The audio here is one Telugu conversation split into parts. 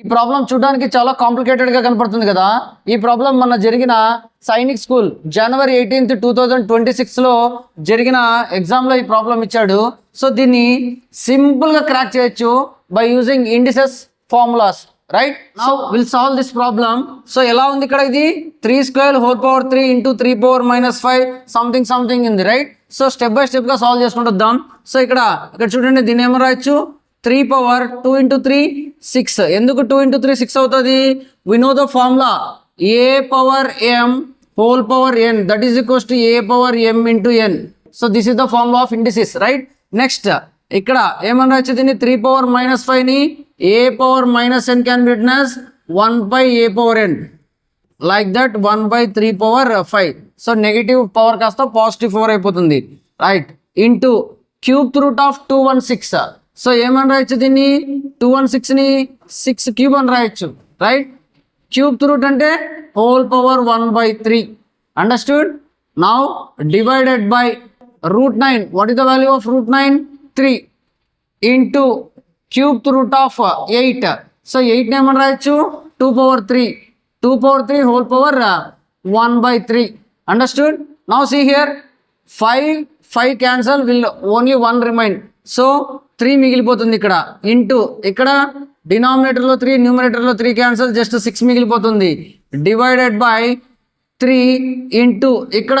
ఈ ప్రాబ్లం చూడడానికి చాలా కాంప్లికేటెడ్గా కనపడుతుంది కదా. ఈ ప్రాబ్లం మన జరిగిన Sainik school January eighteenth two thousand twenty సిక్స్లో జరిగిన ఎగ్జామ్లో ఈ ప్రాబ్లం ఇచ్చాడు. సో దీన్ని సింపుల్గా క్రాక్ చేయొచ్చు by using indices formulas right now will solve this problem so ఎలా ఉంది ఇక్కడ ఇది? Three square whole power three into three power minus five something something ఉంది రైట్ సో స్టెప్ బై స్టెప్గా సాల్వ్ చేసుకుంటూ వద్దాం. సో ఇక్కడ ఇక్కడ చూడండి దీన్ని ఏమో రాయొచ్చు? Three power two into three six. ఎందుకు టూ ఇంటూ త్రీ సిక్స్ అవుతుంది? We know the formula A power M whole power N that is equals to A power M into N so this is the formula of indices right next ఇక్కడ ఏమన్నా వచ్చి దీన్ని? Three power minus ఫైవ్ని A power minus N can be return one by A power N like that one by three power five so negative power కాస్త పాజిటివ్ పవర్ అయిపోతుంది. Right into cube root of two one six so ఏమని రాయొచ్చు దీన్ని? టూ వన్ సిక్స్ని సిక్స్ క్యూబ్ అని రాయొచ్చు. రైట్? క్యూబ్ రూట్ అంటే whole power one by three. Understood? Now divided by root nine. What is the value of root nine? Three into cube root of eight. So eight ఏమని రాయొచ్చు? Two power three. Two power three whole power one by three. Understood? Now see here. Five five cancel will only one remind so three మిగిలిపోతుంది ఇక్కడ. ఇంటూ ఇక్కడ డినామినేటర్లో త్రీ న్యూమినేటర్లో త్రీ క్యాన్సల్ జస్ట్ సిక్స్ మిగిలిపోతుంది. డివైడెడ్ బై త్రీ ఇంటూ ఇక్కడ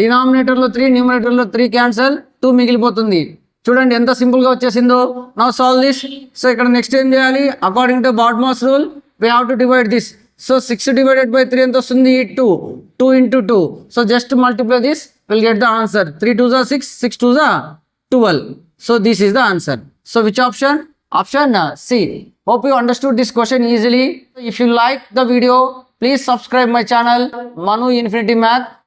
డినామినేటర్లో త్రీ న్యూమినేటర్లో త్రీ క్యాన్సల్ టూ మిగిలిపోతుంది. చూడండి ఎంత సింపుల్గా వచ్చేసిందో. నా సాల్వ్ దిస్ సో ఇక్కడ నెక్స్ట్ ఏం చేయాలి? According to BODMAS rule we have to divide this So 6 divided by 3 and those 2, 2 into 2. So just multiply this, we'll get the answer. 3 2s are 6, 6 2s are 12. So this is the answer. So which option? Option uh, C. Hope you understood this question easily. If you like the video, please subscribe my channel Manu Infinity Math.